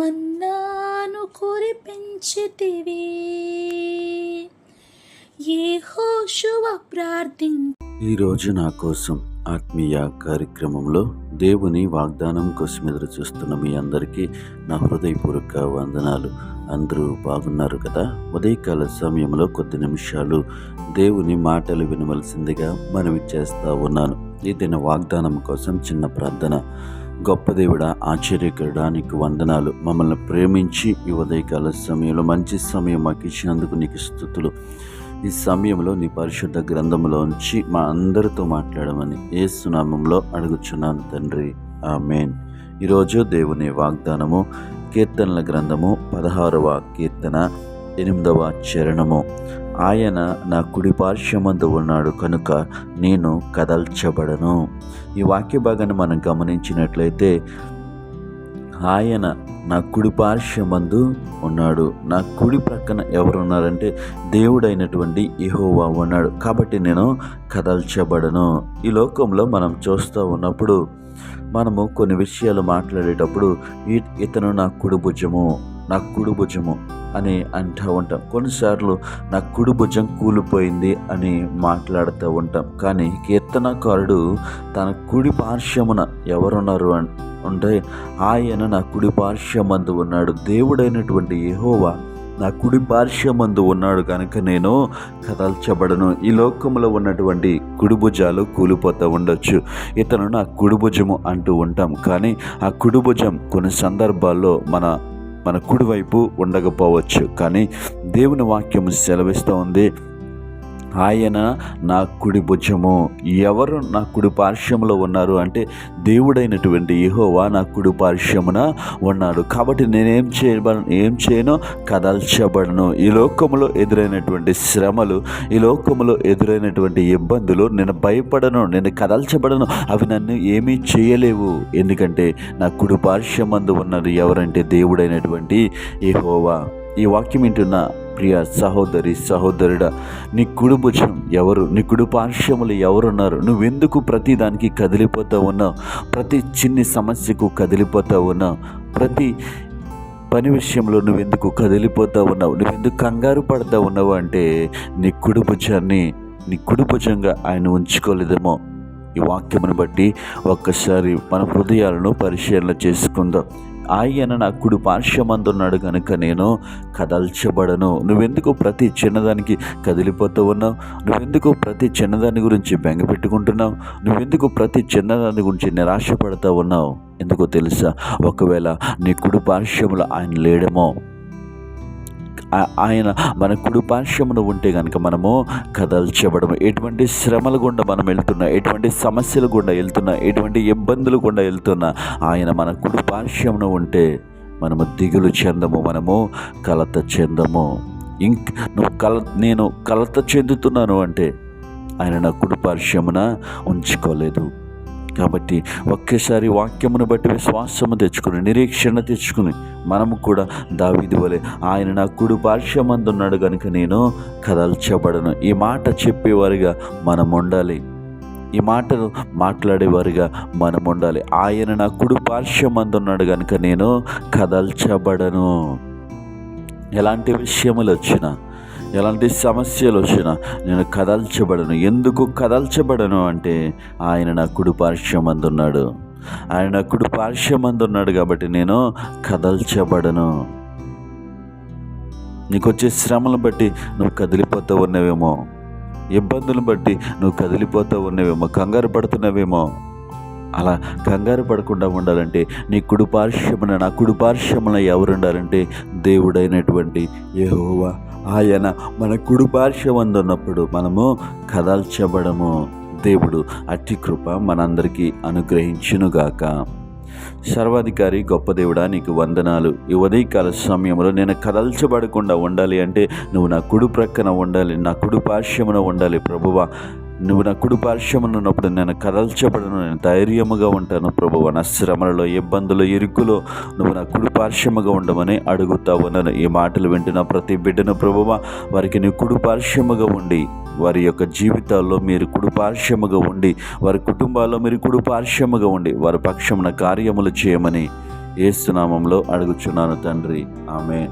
మన్నాను కురిపించితివి. ఏ హోషువ ప్రార్థిం ఈరోజు నా కోసం ఆత్మీయ కార్యక్రమంలో దేవుని వాగ్దానం కోసం ఎదురు చూస్తున్న మీ అందరికీ నా హృదయపూర్వక వందనాలు. అందరూ బాగున్నారు కదా? ఉదయకాల సమయంలో కొద్ది నిమిషాలు దేవుని మాటలు వినవలసిందిగా మనవి చేస్తా ఉన్నాను. ఈ దిన వాగ్దానం కోసం చిన్న ప్రార్థన. గొప్ప దేవుడా ఆశ్చర్యకరుడా నీకు వందనాలు. మమ్మల్ని ప్రేమించి ఈ ఉదయకాల సమయంలో మంచి సమయం మాకు ఇచ్చినందుకు నీకు స్థుతులు. ఈ సమయంలో నీ పరిశుద్ధ గ్రంథంలోంచి మా అందరితో మాట్లాడమని ఏ సునామంలో అడుగుచున్నాను తండ్రి. ఆమెన్. ఈరోజు దేవుని వాగ్దానము కీర్తనల గ్రంథము పదహారవ కీర్తన ఎనిమిదవ చరణము. ఆయన నా కుడి పార్శ్వమందు ఉన్నాడు కనుక నేను కదల్చబడను. ఈ వాక్య భాగాన్ని మనం గమనించినట్లయితే ఆయన నా కుడి పార్శ్వమందు ఉన్నాడు. నా కుడి ప్రక్కన ఎవరున్నారంటే దేవుడైనటువంటి ఇహోవా ఉన్నాడు. కాబట్టి నేను కదల్చబడను. ఈ లోకంలో మనం చూస్తూ ఉన్నప్పుడు మనము కొన్ని విషయాలు మాట్లాడేటప్పుడు ఈ- ఇతను నా కుడి భుజము నా కుడి భుజము అని అంటూ ఉంటాం. కొన్నిసార్లు నా కుడి భుజం కూలిపోయింది అని మాట్లాడుతూ ఉంటాం. కానీ కీర్తనకారుడు తన కుడి పార్శ్వమున ఎవరున్నారు ఉంటే ఆయన నా కుడి పార్శ్వమందు ఉన్నాడు. దేవుడైనటువంటి యహోవా నా కుడి పార్శ్వమందు ఉన్నాడు కనుక నేను కదల్చబడను. ఈ లోకంలో ఉన్నటువంటి కుడి భుజాలు కూలిపోతూ ఉండొచ్చు. ఇతను నా కుడిభుజము అంటూ ఉంటాం. కానీ ఆ కుడిభుజం కొన్ని సందర్భాల్లో మన మన కుడివైపు ఉండకపోవచ్చు. కానీ దేవుని వాక్యం సెలవిస్తూ ఉంది. ఆయన నా కుడి భుజము. ఎవరు నా కుడి పార్శ్వములో ఉన్నారు అంటే దేవుడైనటువంటి యహోవా నా కుడి పార్శ్వమున ఉన్నాడు. కాబట్టి నేనేం చేయబ ఏం చేయను? కదల్చబడను. ఈ లోకములో ఎదురైనటువంటి శ్రమలు ఈ లోకములో ఎదురైనటువంటి ఇబ్బందులు నేను భయపడను నేను కదల్చబడను. అవి నన్ను ఏమీ చేయలేవు. ఎందుకంటే నా కుడి పార్శ్వమందు ఉన్నది ఎవరంటే దేవుడైనటువంటి యహోవా. ఈ వాక్యం వింటున్న ప్రియ సహోదరి సహోదరుడా నీ కుడుభుజం ఎవరు నీ కుడి పార్శ్వములు ఎవరున్నారు? నువ్వెందుకు ప్రతి దానికి కదిలిపోతూ ఉన్నావు? ప్రతి చిన్ని సమస్యకు కదిలిపోతూ ఉన్నావు? ప్రతి పని విషయంలో నువ్వెందుకు కదిలిపోతూ ఉన్నావు? నువ్వెందుకు కంగారు పడతా ఉన్నావు అంటే నీ కుడుభుజాన్ని నీ కుడుభుజంగా ఆయన ఉంచుకోలేదేమో. ఈ వాక్యమును బట్టి ఒక్కసారి మన హృదయాలను పరిశీలన చేసుకుందాం. ఆయన నా కుడి పార్శ్వమందున్నాడు కనుక నేను కదల్చబడను. నువ్వెందుకు ప్రతి చిన్నదానికి కదిలిపోతూ ఉన్నావు? నువ్వెందుకు ప్రతి చిన్నదాని గురించి బెంగ పెట్టుకుంటున్నావు? నువ్వెందుకు ప్రతి చిన్నదాని గురించి నిరాశపడతా ఉన్నావు? ఎందుకో తెలుసా? ఒకవేళ నీ కుడి పార్శ్వములు ఆయన లేడేమో ఆయన మన కుడి ఉంటే కనుక మనము కదల్చబడము ఎటువంటి శ్రమల గుండా మనం వెళ్తున్నా ఎటువంటి సమస్యల గుండా వెళ్తున్నా ఎటువంటి ఇబ్బందులు గుండా వెళ్తున్నా ఆయన మన కుడిపారిశ్యమున ఉంటే మనము దిగులు చెందము మనము కలత చెందము. ఇంక నువ్వు కల నేను కలత చెందుతున్నాను అంటే ఆయన నా కుడి పార్శ్వమున ఉంచుకోలేదు. కాబట్టి ఒకేసారి వాక్యమును బట్టి విశ్వాసము తెచ్చుకుని నిరీక్షణ తెచ్చుకుని మనము కూడా దావిది వలె ఆయన నా కుడి పార్శ్వమందున్నాడు కనుక నేను కదల్చబడను. ఈ మాట చెప్పేవారిగా మనం ఉండాలి. ఈ మాటను మాట్లాడేవారిగా మనం ఉండాలి. ఆయన నా కుడి పార్శ్వమందున్నాడు కనుక నేను కదల్చబడను. ఎలాంటి విషయములు వచ్చినా ఎలాంటి సమస్యలు వచ్చినా నేను కదల్చబడను. ఎందుకు కదల్చబడను అంటే ఆయన నా కుడి పార్శ్వమందున్నాడు. ఆయన నా కుడి పార్శ్వమందున్నాడు కాబట్టి నేను కదల్చబడను. నీకు వచ్చే శ్రమను బట్టి నువ్వు కదిలిపోతూ ఉన్నవేమో ఇబ్బందులను బట్టి నువ్వు కదిలిపోతూ ఉన్నవేమో కంగారు పడుతున్నవేమో. అలా కంగారు పడకుండా ఉండాలంటే నీ కుడి పార్శ్వమున నా కుడి పార్శ్వమున ఎవరు ఉండాలంటే దేవుడైనటువంటి యహోవా. ఆయన మన కుడి పార్శ్వమందున్నప్పుడు మనము కదల్చబడము. దేవుడు అట్టి కృప మనందరికీ అనుగ్రహించునుగాక. సర్వాధికారి గొప్ప దేవుడా నీకు వందనాలు. ఈ ఉదయకాల సమయంలో నేను కదల్చబడకుండా ఉండాలి అంటే నువ్వు నా కుడి ప్రక్కన ఉండాలి నా కుడి పార్శ్వమున ఉండాలి ప్రభువా. నువ్వు నా కుడి ఉన్నప్పుడు నేను కదల్చబడను నేను ధైర్యముగా ఉంటాను ప్రభువ నా శ్రమలలో ఇబ్బందులు ఇరుకులో నువ్వు నా కుడి పార్శ్వముగా ఉండమని అడుగుతా ఉన్నాను. ఈ మాటలు వింటున్న ప్రతి బిడ్డను ప్రభువ వారికి నీ కుడి పార్శ్వముగా ఉండి వారి యొక్క జీవితాల్లో మీరు కుడిపార్శ్వముగా ఉండి వారి కుటుంబాల్లో మీరు కుడిపార్శ్వముగా ఉండి వారి పక్షమున కార్యములు చేయమని ఏసునామంలో అడుగుచున్నాను తండ్రి. ఆమె